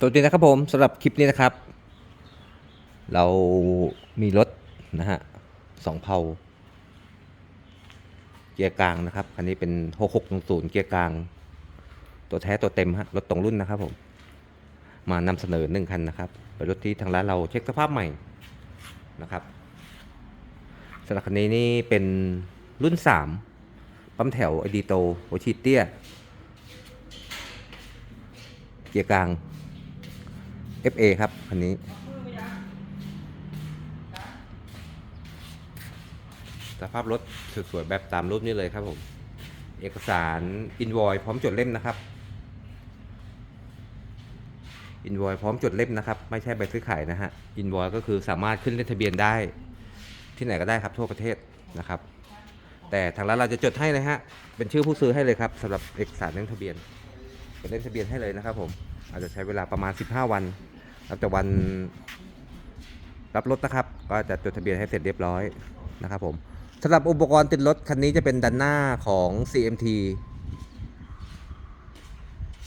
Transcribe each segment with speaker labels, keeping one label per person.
Speaker 1: สวัสดีนะครับผมสำหรับคลิปนี้นะครับ เรามีรถนะฮะสองเพาเกียร์กลางนะครับคันนี้เป็น6610เกียร์กลาง ตัวแท้ตัวเต็มฮะรถตรงรุ่นนะครับผมมานำเสนอหนึ่งคันนะครับเป็นรถที่ทางร้านเราเช็คสภาพใหม่นะครับสำหรับคันนี้นี่เป็นรุ่น3ปั๊มแถวไอดีโตโอชิเตียเกียร์กลาง FA ครับคันนี้ สภาพรถสวยๆแบบตามรูปนี้เลยครับผม เอกสารอินวอยพร้อมจดเล่มนะครับอินวอยพร้อมจดเล่มนะครับ ไม่ใช่ใบซื้อขายนะฮะอินวอยก็คือสามารถขึ้นเลขทะเบียนได้ ที่ไหนก็ได้ครับทั่วประเทศนะครับ แต่ทางร้านเราจะจดให้เลยฮะเป็นชื่อผู้ซื้อให้เลยครับสำหรับเอกสารเล่มทะเบียนเป็นเล่มทะเบียนให้เลยนะครับผมอาจจะใช้เวลาประมาณ 15 วัน นับจากวันรับรถนะครับ ก็จะจดทะเบียนให้เสร็จเรียบร้อยนะครับผมสำหรับอุปกรณ์ติดรถคันนี้จะเป็นดันหน้าของ CMT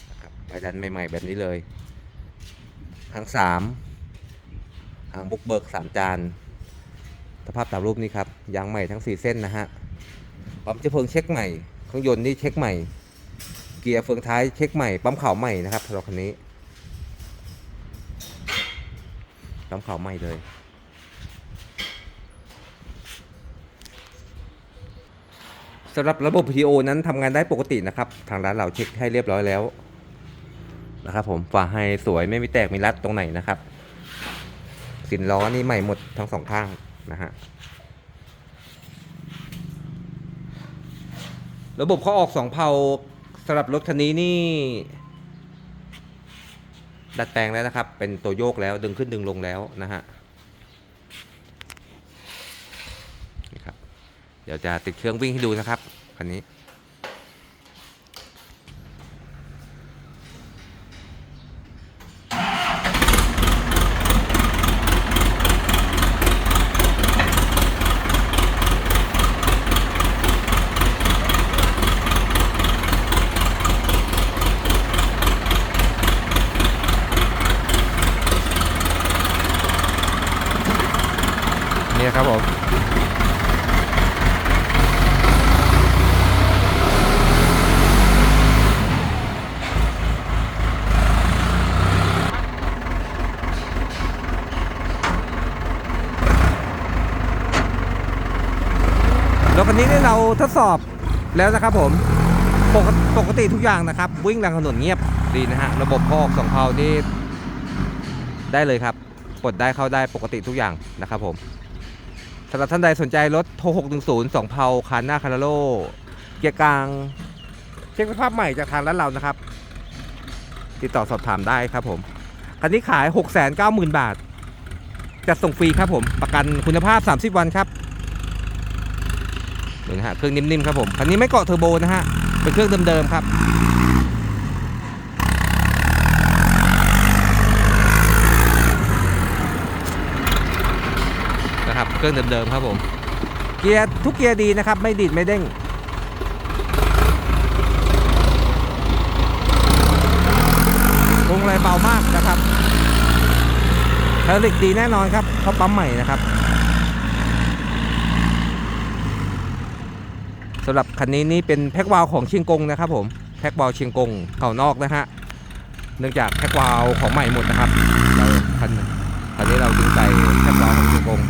Speaker 1: นะครับไปดันใหม่ๆแบบนี้เลยหางสามหางบุกเบิกสามจานสภาพตามรูปนี้ครับยางใหม่ทั้ง4เส้นนะฮะปั๊มเชื้อเพลิงเช็คใหม่เครื่องยนต์นี่เช็คใหม่ เกียร์เฟืองท้ายเช็คใหม่ปั๊มเข่าใหม่นะครับสำหรับคันนี้ ปั๊มข่าใหม่เลย สำหรับระบบ PTO นั้นทำงานได้ปกตินะครับ ทางร้านเราเช็คให้เรียบร้อยแล้วนะครับผมฝาให้สวยไม่มีแตกมีรัดตรงไหนนะครับ สินล้อนี่ใหม่หมดทั้งสองข้างนะฮะระบบขาออกสองเพาสำหรับรถคันนี้นี่ ดัดแปลงแล้วนะครับ เป็นตัวโยกแล้วดึงขึ้นดึงลงแล้วนะฮะนี่ครับ เดี๋ยวจะติดเครื่องวิ่งให้ดูนะครับคันนี้ นี่ ครับผมรถคันนี้เนี่เราทดสอบแล้วนะครับผมปกติปกติทุกอย่างนะครับ วิ่งทางถนนเงียบดีนะฮะ ระบบพอกสองเพานี่ได้เลยครับ กดได้เข้าได้ปกติทุกอย่างนะครับผม สำหรับท่านใดสนใจรถโท610 2เพาคันหน้าคาราโลเกียร์กลาง เช็คสภาพใหม่จากทางร้านเรานะครับ ติดต่อสอบถามได้ครับผม คันนี้ขาย 690,000 บาท จัดส่งฟรีครับผม ประกันคุณภาพ 30 วันครับนี่นะฮะเครื่องนิ่มๆครับผม คันนี้ไม่เกาะเทอร์โบนะฮะ เป็นเครื่องเดิมๆครับ นะครับ เครื่องเดิมๆครับผม เกียร์ทุกเกียร์ดีนะครับ ไม่ดีดไม่เด้งพวงมาลัยเบามากนะครับไฮดรอลิกดีแน่นอนครับเพราะปั๊มใหม่นะครับสำหรับคันนี้นี่เป็นแพ็กวาลของเชียงกงนะครับผมแพ็กวาลเชียงกงเข่านอกนะฮะเนื่องจากแพ็กวาลของใหม่หมดนะครับเราคันคันนี้เราจึงใส่แพ็กวาลของเชียงกง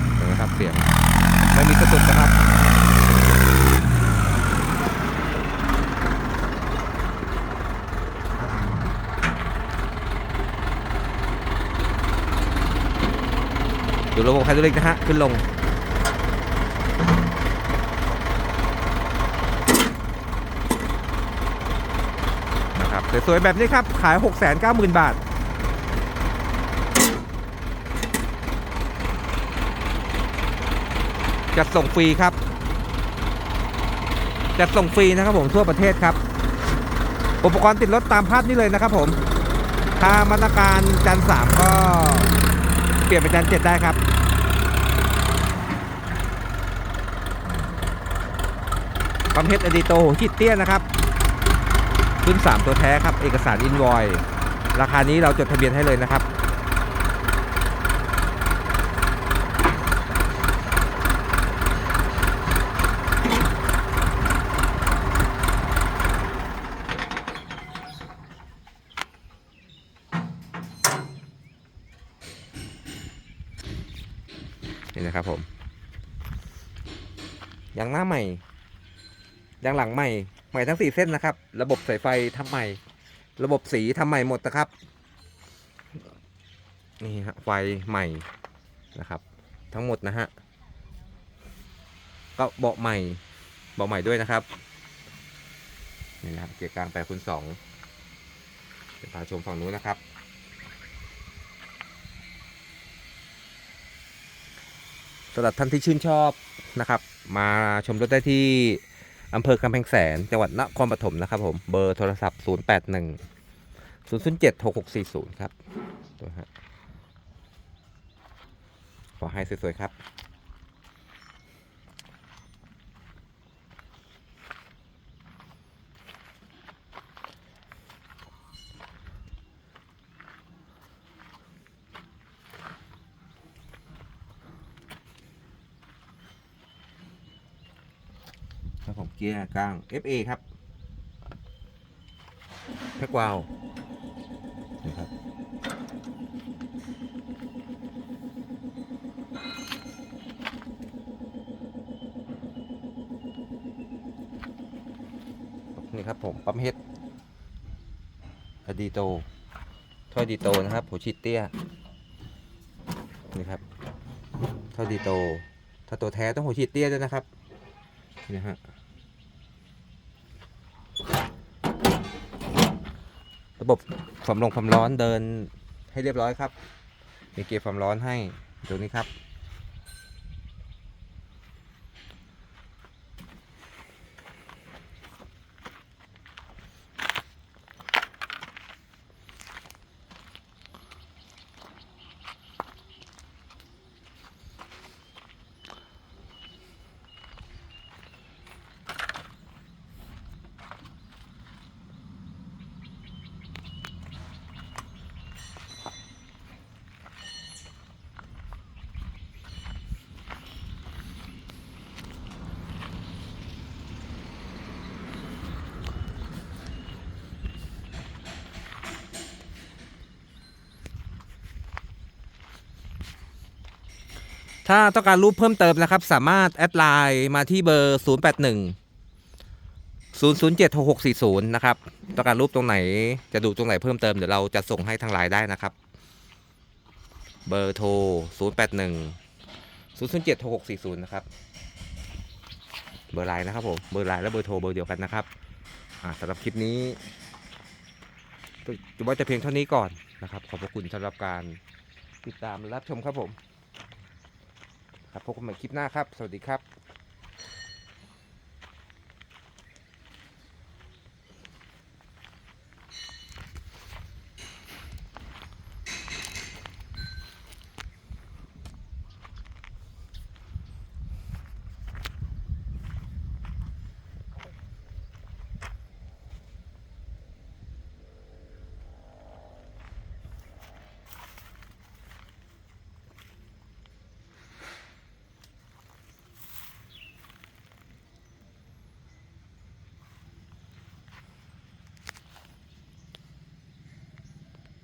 Speaker 1: นไหมครับเสียงไม่มีกระตุกนะครับดูระบบไฮดรอลิกนะฮะขึ้นลงนะครับสวยๆแบบนี้ครับ ขาย 690,000 บาท จัดส่งฟรีครับจัดส่งฟรีนะครับผมทั่วประเทศครับ อุปกรณ์ติดรถตามภาพนี้เลยนะครับผมถ้ามาตรการจันสามก็เปลี่ยนเป็นจันเจ็ดได้ครับปั๊มเพชรอดีโตหิตเตี้ยนะครับรุ่น3ตัวแท้ครับ เอกสารอินวอย ราคานี้เราจดทะเบียนให้เลยนะครับ นี่นะครับผมยางหน้าใหม่ยางหลังใหม่ ใหม่ทั้งสี่เส้นนะครับ ระบบสายไฟทำใหม่ ระบบสีทำใหม่หมดนะครับ นี่ฮะไฟใหม่นะครับ ทั้งหมดนะฮะก็เบาะใหม่เบาะใหม่ด้วยนะครับนี่นะครับเกียร์กลางแปดคูณสองเดี๋ยวพาชมฝั่งนู้นนะครับ สำหรับท่านที่ชื่นชอบนะครับ มาชมรถได้ที่อำเภอกำแพงแสน จังหวัดนครปฐมนะครับผมเบอร์โทรศัพท์ 0 8 1 0 0 7 6 6 4 0 ครับตัวฮะขอให้สวยๆครับ ครับผมเกียร์กลาง FA ครับแพ็กวาลนี่ครับนี่ครับผมปั๊มเฮดอดีโตท่อดีโตนะครับหัวฉีดเตี้ยนี่ครับท่อดีโต ถ้าตัวแท้ต้องหัวฉีดเตี้ยด้วยนะครับนี่นะฮะ ระบบความลงความร้อนเดินให้เรียบร้อยครับ มีเกียร์ความร้อนให้ตรงนี้ครับ ถ้าต้องการรูปเพิ่มเติมนะครับ สามารถแอดไลน์มาที่เบอร์ 0 8 1 0 0 7 6 6 4 0 นะครับ ต้องการรูปตรงไหนจะดูตรงไหนเพิ่มเติม เดี๋ยวเราจะส่งให้ทางไลน์ได้นะครับ เบอร์โทร 0 8 1 0 0 7 6 6 4 0 นะครับ เบอร์ไลน์นะครับผม เบอร์ไลน์และเบอร์โทรเบอร์เดียวกันนะครับสำหรับคลิปนี้จะว่าจะเพียงเท่านี้ก่อนนะครับ ขอบพระคุณสำหรับการติดตามรับชมครับผม ครับพบกันใหม่คลิปหน้าครับ สวัสดีครับ